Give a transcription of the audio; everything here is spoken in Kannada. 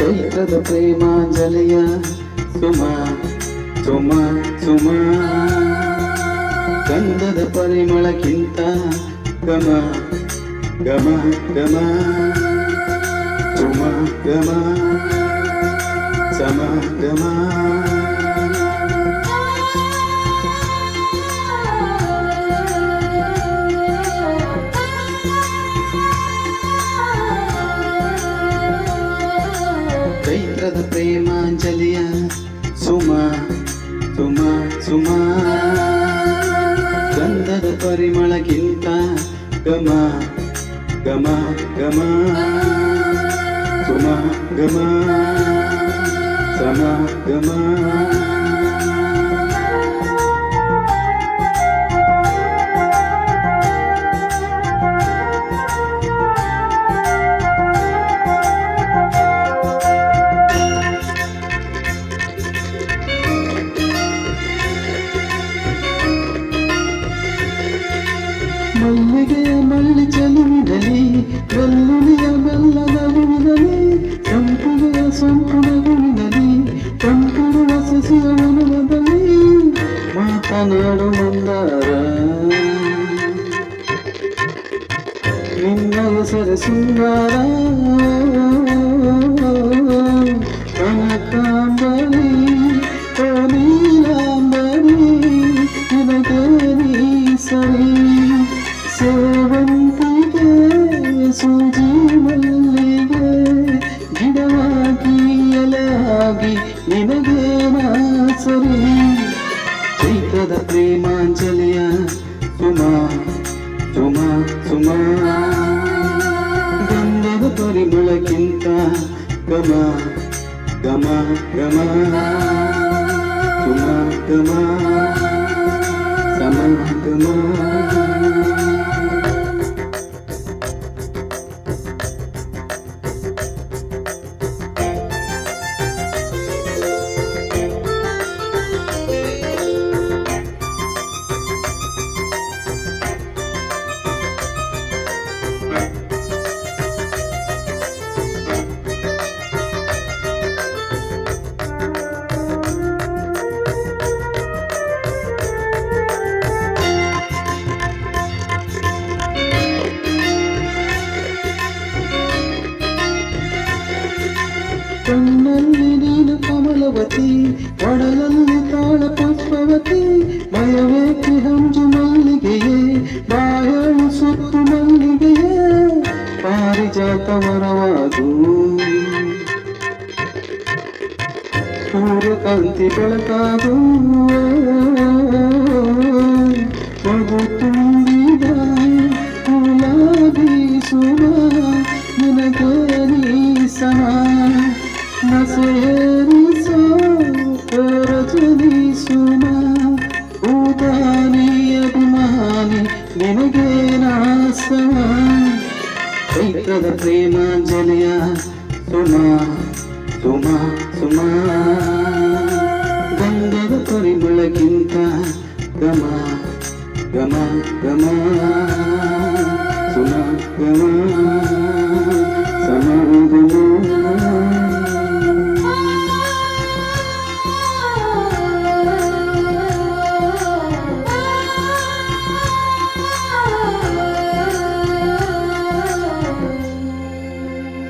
ಚೈತ್ರದ ಪ್ರೇಮಾಂಜಲಿಯ ಸುಮ ಸುಮ ಸುಮ. ಗಂಧದ ಪರಿಮಳಕ್ಕಿಂತ ಗಮ ಗಮ ಗಮ. ಸುಮ ಗಮ ಸಮ ಗಮ. ಚೈತ್ರದ ಪ್ರೇಮಾಂಜಲಿಯ ಸುಮ ಸುಮ ಸುಮ. ಗಂಧದ ಪರಿಮಳಕ್ಕಿಂತ ಗಮ ಗಮ ಗಮ. ಸುಮ ಗಮ ಸಮ ಗಮ. ಮಲ್ಲಿಗೆ ಮಳ್ಳಿ ಚೆಲುವಿನಲ್ಲಿ ಬೆಳ್ಳುಳ್ಳಿಯ ಬೆಲ್ಲದ ಹೂವಿನಲ್ಲಿ ಸಂಪುಗೆಯ ಸಂಪುಡ ಹೂವಿನಲ್ಲಿ ತಂಪುಡುವ ಸಸಿಯ ವನದಲ್ಲಿ ಮಾತನಾಡು ಮಂದಾರ ನಿನ್ನ ಹೆಸರು ಸುಂದರ ಕನಕಾಂಬರಿ ಮಲ್ಲಿಗೆ ಗಿಡವಾಗಿ ಎಲೆಯಾಗಿ ನಿನಗೆ ನಾ ಸರಿ ಚೈತ್ರದ ಪ್ರೇಮಾಂಜಲಿಯ ಸುಮ ಸುಮ ಸುಮ ಗಂಧದ ಪರಿಮಳಕ್ಕಿಂತ ಗಮ ಗಮ ಗಮ ಸುಮ ಗಮ ಸಮ ಗಮ ಕಣ್ಣಲ್ಲಿ ನೀನು ಕಮಲವತಿ ಒಡಲಲ್ಲಿ ತಾಳ ಪುಷ್ಪವತಿ ಮಯವೇಕಿ ಹಂಜು ಮಲ್ಲಿಗೆಯೇ ಬಾಯಳು ಸುತ್ತು ಮಲ್ಲಿಗೆಯೇ ಪಾರಿಜಾತ ವರವಾದು ಸೂರ್ಯಕಾಂತಿ ಬೆಳಕಾದು. ನಸೇರಿಸೋ ರಜನಿ ಸುಮ ಊದಾನಿ ಅಭಿಮಾನಿ ನಿನಗೆ ನಾ ಸಮ ಚೈತ್ರದ ಪ್ರೇಮಾಂಜಲಿಯ ಸುಮ ಸುಮ ಸುಮ ಗಂಧದ ಪರಿಮಳಕ್ಕಿಂತ ಗಮ ಗಮ ಗಮ ಸುಮ ಗಮ